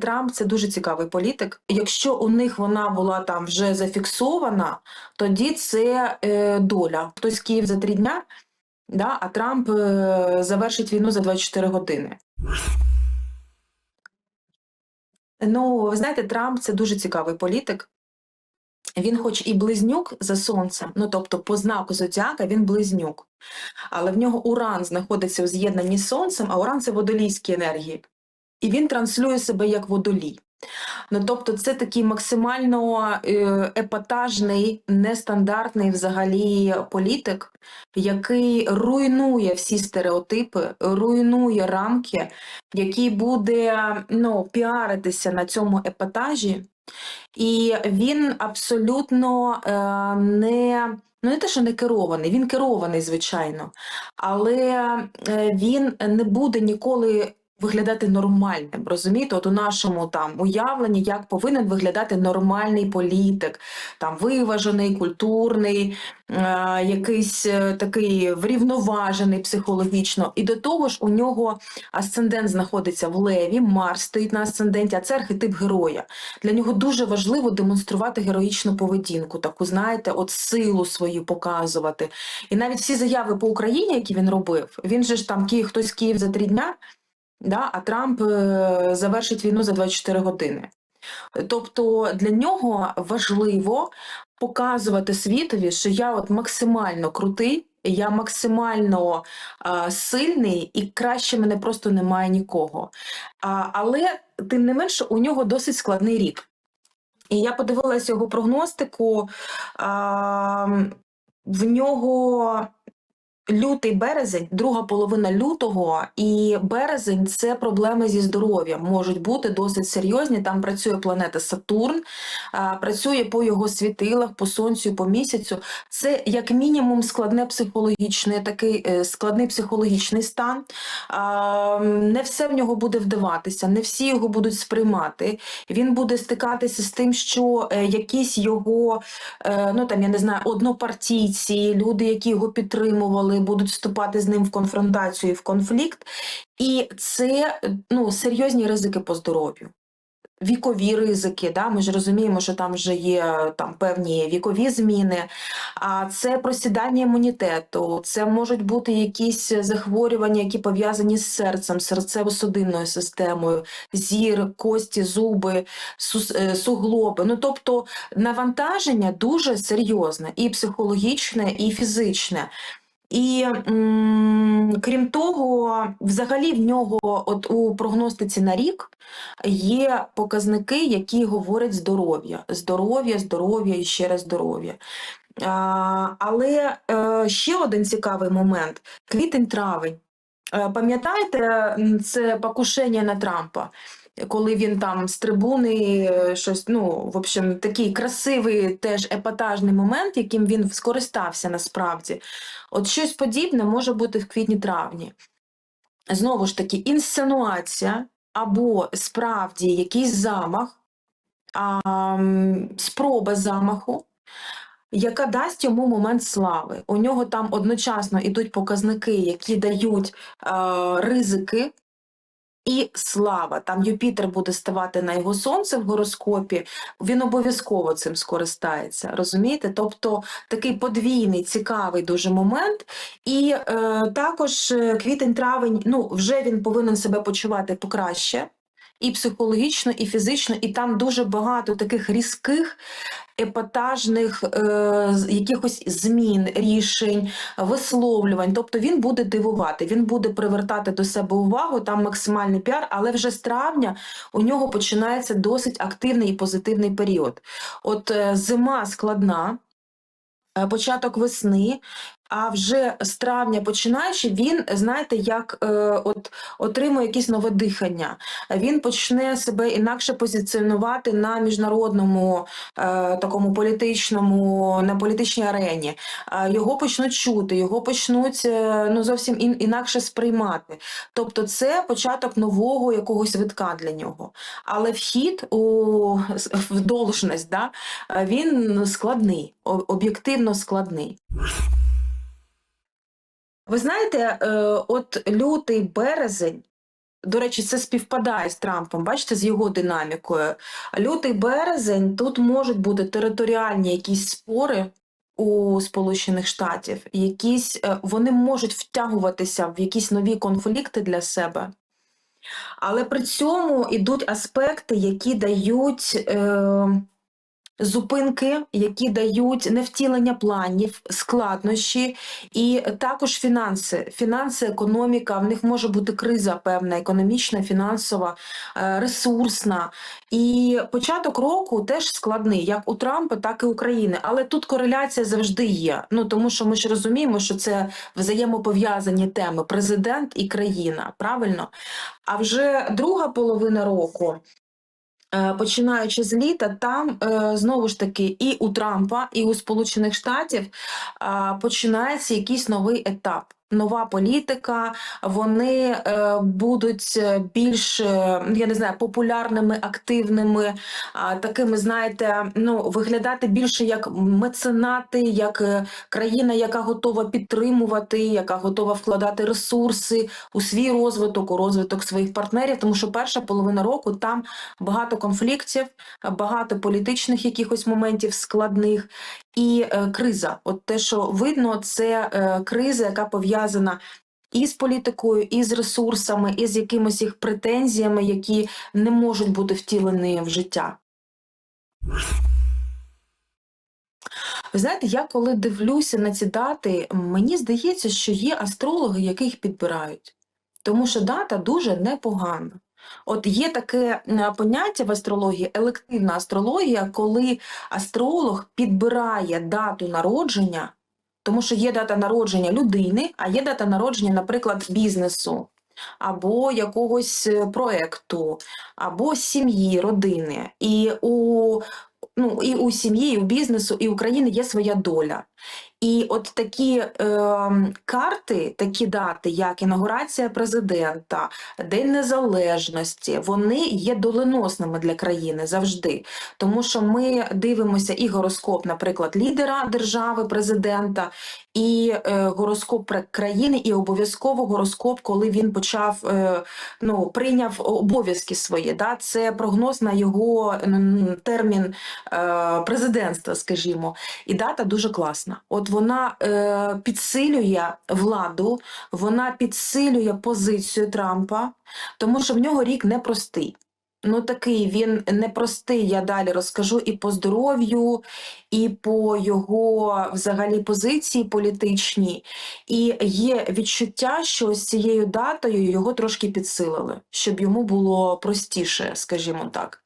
Трамп це дуже цікавий політик. Якщо у них вона була там вже зафіксована, тоді це е, доля. Хтось Київ за три дня, да, а Трамп е, завершить війну за 24 години. Ну, ви знаєте, Трамп це дуже цікавий політик. Він, хоч і близнюк за сонцем, ну тобто по знаку зодіака він близнюк, але в нього Уран знаходиться у з'єднанні з сонцем, а Уран це водолійські енергії. І він транслює себе як водолій. Ну, тобто, це такий максимально е, епатажний, нестандартний взагалі політик, який руйнує всі стереотипи, руйнує рамки, який буде ну, піаритися на цьому епатажі. І він абсолютно е, не, ну не те, що не керований, він керований, звичайно, але е, він не буде ніколи виглядати нормальним. Розумієте, от у нашому там уявленні, як повинен виглядати нормальний політик, там виважений, культурний, е, якийсь е, такий врівноважений психологічно. І до того ж, у нього асцендент знаходиться в леві, Марс стоїть на асценденті, а це архетип героя. Для нього дуже важливо демонструвати героїчну поведінку, таку, знаєте, от силу свою показувати. І навіть всі заяви по Україні, які він робив, він же ж там Київ, хтось Київ за три дня, да, а Трамп е, завершить війну за 24 години. Тобто для нього важливо показувати світові, що я от максимально крутий, я максимально а, сильний і краще мене просто немає нікого. А, але тим не менше у нього досить складний рік. І я подивилася його прогностику. А, в нього лютий березень, друга половина лютого, і березень це проблеми зі здоров'ям. Можуть бути досить серйозні. Там працює планета Сатурн, працює по його світилах, по сонцю, по місяцю. Це як мінімум складне психологічне, такий е, складний психологічний стан. Не все в нього буде вдаватися, не всі його будуть сприймати. Він буде стикатися з тим, що е, якісь його, е, ну там я не знаю, однопартійці, люди, які його підтримували, будуть вступати з ним в конфронтацію в конфлікт. І це ну, серйозні ризики по здоров'ю. Вікові ризики, да? ми ж розуміємо, що там вже є там певні вікові зміни, а це просідання імунітету, це можуть бути якісь захворювання, які пов'язані з серцем, серцево-судинною системою, зір, кості, зуби, е, суглоби. Ну тобто навантаження дуже серйозне, і психологічне, і фізичне. І крім того, взагалі в нього от у прогностиці на рік є показники, які говорять здоров'я, здоров'я, здоров'я і ще раз здоров'я. Але е, ще один цікавий момент: квітень-травень. Е, Пам'ятаєте, це покушення на Трампа, коли він там з трибуни е, щось, ну, в общем, такий красивий, теж епатажний момент, яким він скористався насправді. От щось подібне може бути в квітні-травні. Знову ж таки, інсценуація або справді якийсь замах, а, спроба замаху, яка дасть йому момент слави. У нього там одночасно ідуть показники, які дають е, ризики. І слава, там Юпітер буде ставати на його сонце в гороскопі, він обов'язково цим скористається. Розумієте? Тобто такий подвійний, цікавий дуже момент. І е, також е, квітень-травень, ну вже він повинен себе почувати покраще. І психологічно, і фізично, і там дуже багато таких різких, епатажних е, якихось змін, рішень, висловлювань. Тобто він буде дивувати, він буде привертати до себе увагу, там максимальний піар, але вже з травня у нього починається досить активний і позитивний період. От е, зима складна. е, Початок весни, а вже з травня починаючи, він, знаєте, як е, от отримує якесь нове дихання. Він почне себе інакше позиціонувати на міжнародному е, такому політичному, на політичній арені. Е, його почнуть чути, його почнуть е, ну, зовсім ін, інакше сприймати. Тобто це початок нового якогось витка для нього. Але вхід у в должність, да, він складний, об'єктивно складний. Ви знаєте, е, от лютий березень До речі, це співпадає з Трампом, бачите, з його динамікою. Лютий березень тут можуть бути територіальні якісь спори у Сполучених Штатів, якісь е, вони можуть втягуватися в якісь нові конфлікти для себе. Але при цьому йдуть аспекти, які дають е, зупинки, які дають невтілення планів, складнощі, і також фінанси. Фінанси, економіка, в них може бути криза певна, економічна, фінансова, е, ресурсна. І початок року теж складний, як у Трампа, так і України. Але тут кореляція завжди є. Ну тому що ми ж розуміємо, що це взаємопов'язані теми: президент і країна. Правильно? А вже друга половина року. Е, Починаючи з літа, там е, знову ж таки і у Трампа, і у Сполучених Штатів починається якийсь новий етап. Нова політика, вони е, будуть е, більш, е, я не знаю, популярними, активними, а, такими, знаєте, ну, виглядати більше як меценати, як е, країна, яка готова підтримувати, яка готова вкладати ресурси у свій розвиток, у розвиток своїх партнерів. Тому що перша половина року там багато конфліктів, багато політичних якихось моментів складних і е, криза. От те, що видно, це е, криза, яка пов'язана. І з політикою, і з ресурсами, і з якимись їх претензіями, які не можуть бути втілені в життя. Ви знаєте, я коли дивлюся на ці дати, мені здається, що є астрологи, яких підбирають. Тому що дата дуже непогана. От є таке е, поняття в астрології, елективна астрологія, коли астролог підбирає дату народження, тому що є дата народження людини, а є дата народження, наприклад, бізнесу. Або якогось е, проекту, або сім'ї, родини. І у, ну, і у сім'ї, і у бізнесу, і у країни є своя доля. І от такі е, карти, такі дати, як інаугурація президента, День Незалежності, вони є доленосними для країни завжди. Тому що ми дивимося і гороскоп, наприклад, лідера держави, президента, і е, гороскоп країни, і обов'язково гороскоп, коли він почав е, ну, прийняв обов'язки свої. Да? Це прогноз на його термін е, президентства, скажімо. І дата дуже класна. От вона е, підсилює владу, вона підсилює позицію Трампа, тому що в нього рік непростий. Ну, такий він непростий, я далі розкажу і по здоров'ю, і по його взагалі позиції політичній. І є відчуття, що з цією датою його трошки підсилили, щоб йому було простіше, скажімо так.